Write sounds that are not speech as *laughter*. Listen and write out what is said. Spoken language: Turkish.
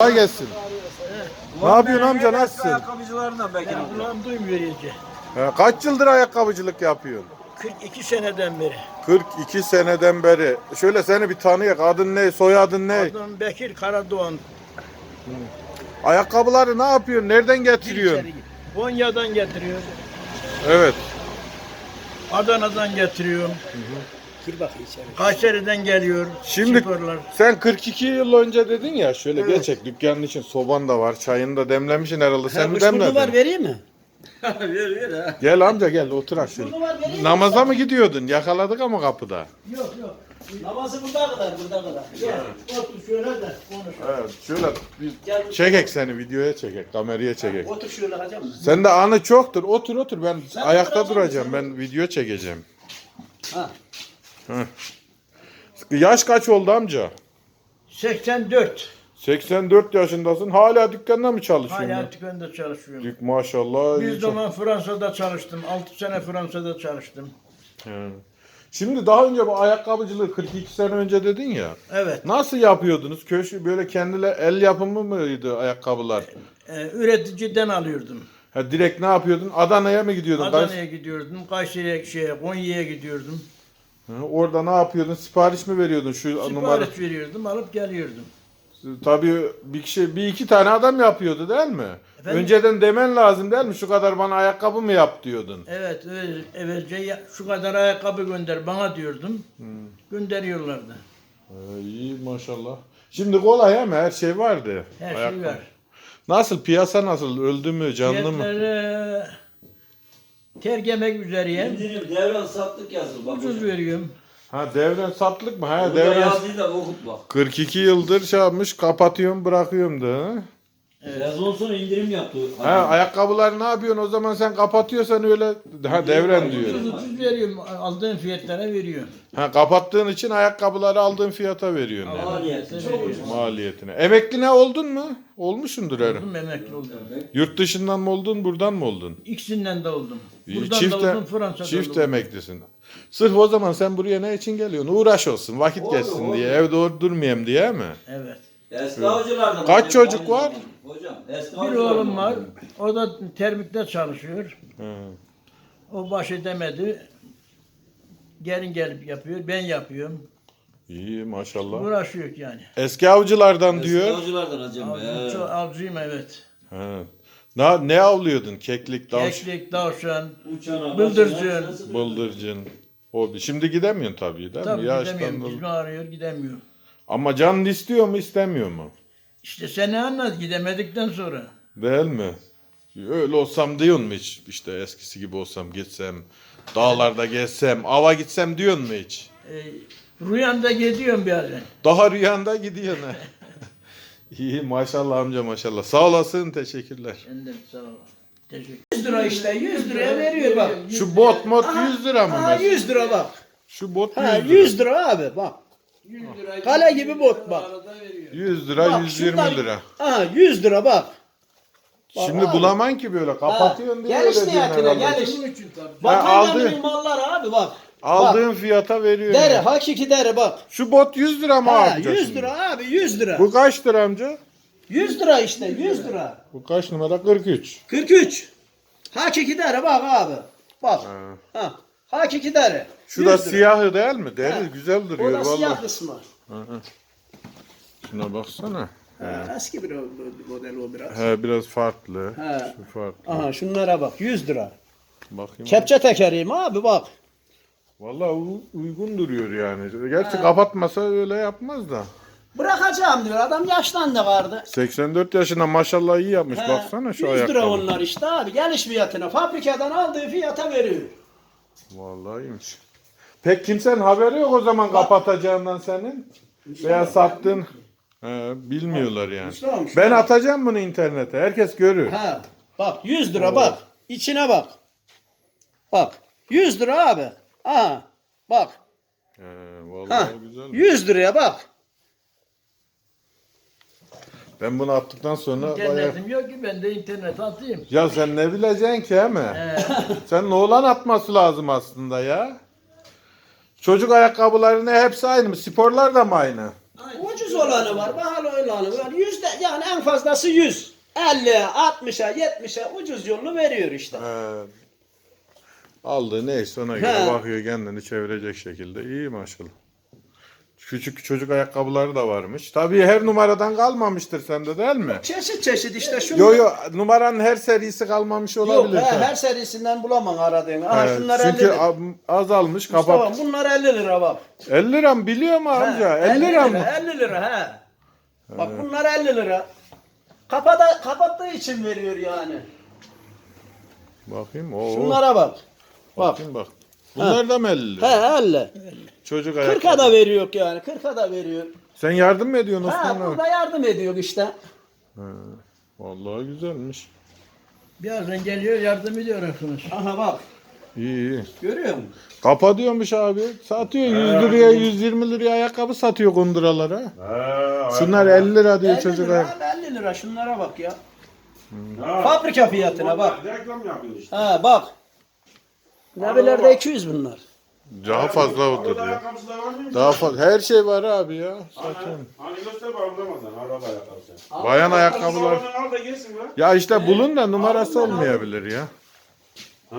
Kolay gelsin. Ne yapıyorsun amca nasılsın? Ayakkabıcılarından belki. Ben kulağım duymuyor iyice. He, kaç yıldır ayakkabıcılık yapıyorsun? 42 seneden beri. 42 seneden beri. Şöyle seni bir tanıyak. Adın ne? Soyadın ne? Adım Bekir Karadoğan. Ayakkabıları ne yapıyorsun? Nereden getiriyorsun? Konya'dan getiriyor. Evet. Adana'dan getiriyorum. Gir bak içeri. Kayseri'den geliyor. Şimdi Sporlar. sen 42 yıl önce dedin ya şöyle geçek dükkanın için soban da var çayını da demlemişsin herhalde sen mi Kuşburnu var demledin? vereyim mi? ver ver ha. Gel amca gel otur aşağı. Namaza mı gidiyordun? Yakaladık ama kapıda. Yok yok. Namazı burada kadar burada kadar. Gel. Otur şöyle de konuş. Evet şöyle bir Gel. çekek seni videoya çekek kameraya çekek. Otur şöyle hacam. Sen de anı çoktur otur otur ben Sen ayakta duracağım ben video çekeceğim. Ha. Yaş kaç oldu amca? 84. 84 yaşındasın. Hala dükkanda mı çalışıyorsun? Hala dükkanda çalışıyorum. Dük maşallah. Bir zaman Fransa'da çalıştım. 6 sene Fransa'da çalıştım. He. Şimdi daha önce bu ayakkabıcılığı 42 sene önce dedin ya. Evet. Nasıl yapıyordunuz? Köşe böyle kendine el yapımı mıydı ayakkabılar? Ee, üreticiden alıyordum. Ha direkt ne yapıyordun? Adana'ya mı gidiyordun? Adana'ya gidiyordum. Kayseri'ye, şeye, Konya'ya gidiyordum. Orada ne yapıyordun? Sipariş mi veriyordun şu numara? Sipariş veriyordum, alıp geliyordum. Tabii bir kişi bir iki tane adam yapıyordu değil mi? Efendim? Önceden demen lazım değil mi? Şu kadar bana ayakkabı mı yap diyordun. Evet, evet, evvelce ya- şu kadar ayakkabı gönder bana diyordum. Gönderiyorlardı. Ee, iyi maşallah. Şimdi kolay ama her şey vardı. Her şey Ayakkabı. var. Nasıl piyasa nasıl? Öldü mü? Canlı mı? Tergemek üzereyim. İndirim devran sattık yazılı bak. Ucuz veriyorum. Ha devren satlık mı? Ha Burada devren yazıyı da okut bak. 42 yıldır şey yapmış kapatıyorum bırakıyorum da. ha? Yazıdan sonra indirim yaptı. Ha ayakkabılar ne yapıyorsun? O zaman sen kapatıyorsan öyle ha devren diyor. Ucuz ucuz veriyorum. Aldığım fiyatlara veriyorum. Ha kapattığın için ayakkabıları aldığın fiyata veriyorsun yani. Maliyeti çok ucuz. Maliyetine. Emekli ne oldun mu? Olmuşsundur herhalde. Oldum emekli oldum. Yurt dışından mı oldun, buradan mı oldun? İkisinden de oldum. Buradan çift, da oldum, Fransa'dan çift oldum. emeklisin. Sırf o zaman sen buraya ne için geliyorsun? Uğraş olsun, vakit geçsin diye, evde or- durmayayım diye mi? Evet. Eski avcılardan. Kaç Hocam, çocuk var? Hocam eski Bir oğlum var. O da termikte çalışıyor. Hı. O baş edemedi. Gelin gelip yapıyor. Ben yapıyorum. İyi maşallah. Uğraşıyor yani. Eski avcılardan Eski diyor. avcılardan hocam Avcı, be. çok avcıyım evet. Ha. Ne, ne avlıyordun? Keklik, davş, Keklik, tavşan. Uçana, Bıldırcın. bıldırcın, hobi. Şimdi gidemiyorsun tabii değil Tabii mi? Yaştan gidemiyorum. Dizme ağrıyor gidemiyorum. Ama canın istiyor mu istemiyor mu? İşte sen ne anlat gidemedikten sonra. Değil mi? Öyle olsam diyorsun mu hiç? İşte eskisi gibi olsam gitsem, dağlarda gezsem, ava gitsem diyorsun mu hiç? E, rüyamda gidiyorum bazen. Daha rüyanda gidiyorsun ha. *laughs* İyi maşallah amca maşallah. Sağ olasın teşekkürler. Senden sağ ol. Teşekkür 100 lira işte 100 liraya veriyor bak. Şu bot mod 100 lira mı? Ha mesela? 100 lira bak. Şu bot Ha 100 lira. 100 lira abi bak. Kale gibi bot bak. 100 lira Bak, 120 şunlar- lira. Ha 100 lira bak. Bak Şimdi abi. bulaman ki böyle kapatıyorsun diye Gel öyle işte diyorsun yakına herhalde. gel işte. Bak Ha, aldı. mallar abi bak. Aldığın fiyata veriyorsun. Dere hakiki dere bak. Şu bot 100 lira mı Ha amca 100 şimdi? lira abi 100 lira. Bu kaç lira amca? 100 lira işte 100 lira. Bu kaç numara? 43. 43. Hakiki dere bak abi. Bak. Ha. Ha. Hakiki dere. Şu da 100 lira. siyahı değil mi? Deri Ha. güzel O duruyor da siyah vallahi. kısmı. Şuna baksana. Ha, eski bir o- model o biraz. He biraz farklı. He. Şu farklı. Aha şunlara bak 100 lira. Bakayım. Kepçe tekeriyim abi bak. Vallahi u- uygun duruyor yani. Gerçi kapatmasa öyle yapmaz da. Bırakacağım diyor adam yaşlandı vardı. 84 yaşında maşallah iyi yapmış. He, Baksana şu 100 lira ayakkabı. onlar işte abi geliş fiyatına fabrikadan aldığı fiyata veriyor. Vallahi iyiymiş. Pek kimsenin haberi yok o zaman kapatacağından senin. Veya sattın. He, bilmiyorlar yani. Ben atacağım bunu internete. Herkes görür. Ha bak 100 lira bak içine bak. Bak 100 lira abi. Aha bak. He, vallahi Ha güzel. 100 liraya bak. Ben bunu attıktan sonra bayağı... İnternetim yok ki ben de internet atayım. Ya sen ne bileceksin ki he mi? He. *laughs* Sen oğlan atması lazım aslında ya. Çocuk ayakkabıları ne hepsi aynı mı? Sporlar da mı aynı? Ucuz olanı var, pahalı olanı var. Yüzde yani en fazlası 100. 50'ye, 60'a, 70'e ucuz yolunu veriyor işte. He. Aldığı neyse ona göre He. bakıyor kendini çevirecek şekilde. İyi maşallah. Küçük çocuk ayakkabıları da varmış. Tabii her numaradan kalmamıştır sende değil mi? Çeşit çeşit işte şunu. Yo yo numaranın her serisi kalmamış Yok olabilir. he, tabii. her serisinden bulamam aradığını. Aha Evet, şunlar 50 Çünkü lira. a- azalmış Mustafa kapat. bunlar 50 lira bak. 50 lira mı biliyor mu amca? He, 50 lira mı? 50 lira he. Bak bunlar 50 lira. Kapada, kapattığı için veriyor yani. Bakayım. Oo. Şunlara bak. Bak. Bakayım bak. Bunlar da mı 50 lira? He 50. Çocuk 40'a ayakkabı. da veriyor yani. 40'a da veriyor. Sen yardım mı ediyorsun Ha Osman abi? burada yardım ediyor işte. Vallahi güzelmiş. Birazdan geliyor yardım ediyor arkadaş. Aha bak. İyi iyi. Görüyor musun? Kapa diyormuş abi. Satıyor 100 liraya 120 liraya ayakkabı satıyor kunduralara. Şunlar 50 lira diyor 50 çocuk lira, ayakkabı. abi, 50 lira şunlara bak ya. Ha, Fabrika fiyatına bak. Reklam yapıyor işte. Ha bak. Nebilerde 200 bunlar. Daha fazla odur ya. Daha fazla. Her şey var abi ya. Satıyorum. hani göster bakalım Ramazan araba ayakkabısı. Bayan ayakkabılar. Ayakkabılarını al da gelsin lan. Ya işte bulun da numarası olmayabilir ya. Ha.